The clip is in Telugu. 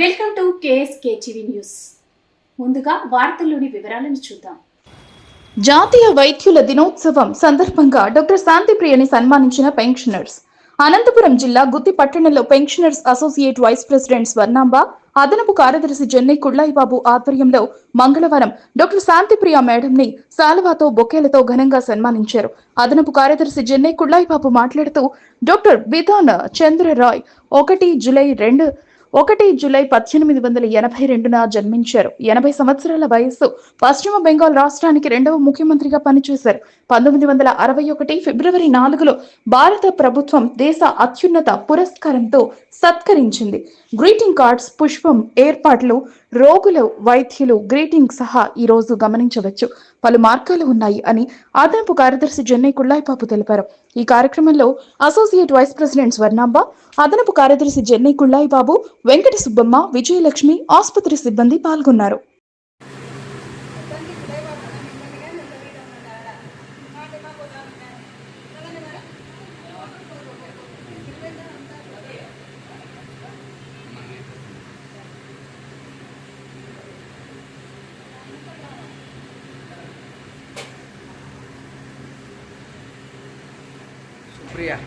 Welcome to KSK TV news. ముందుగా వార్తల్లోని వివరాలను చూద్దాం. జాతీయ వైద్యుల దినోత్సవం సందర్భంగా డాక్టర్ శాంతిప్రియని సన్మానించిన పెన్షనర్స్. అనంతపురం జిల్లా గుత్తి పట్టణంలో pensioners associate vice president Swarnamba అదనపు కార్యదర్శి జెన్నై కుళ్ళాయిబాబు ఆధ్వర్యంలో మంగళవారం డాక్టర్ శాంతిప్రియ మేడం ని సాల్వాతో బొకేలతో ఘనంగా సన్మానించారు. అదనపు కార్యదర్శి జెన్నై కుళ్ళాయిబాబు మాట్లాడుతూ డాక్టర్ బిధాన్ చంద్రరాయ్ ఒకటి జులై రెండు ఒకటి జూలై పద్దెనిమిది వందల ఎనభై రెండున జన్మించారు. ఎనభై సంవత్సరాల వయస్సు పశ్చిమ బెంగాల్ రాష్ట్రానికి రెండవ ముఖ్యమంత్రిగా పనిచేశారు. పంతొమ్మిది వందల అరవై ఒకటి ఫిబ్రవరి నాలుగులో భారత ప్రభుత్వం దేశ అత్యున్నత పురస్కారంతో సత్కరించింది. గ్రీటింగ్ కార్డ్స్ పుష్పం ఏర్పాట్లు రోగుల వైద్యులు గ్రీటింగ్ సహా ఈ రోజు గమనించవచ్చు. పలు మార్గాలు ఉన్నాయి అని అదనపు కార్యదర్శి జెన్నై కుళ్ళాయిపాపు తెలిపారు. ఈ కార్యక్రమంలో అసోసియేట్ వైస్ ప్రెసిడెంట్ స్వర్ణాంబ అదనపు కార్యదర్శి జెన్నై కుళ్ళాయిబాబు వెంకట సుబ్బమ్మ విజయలక్ష్మి ఆసుపత్రి సిబ్బంది పాల్గొన్నారు. pria.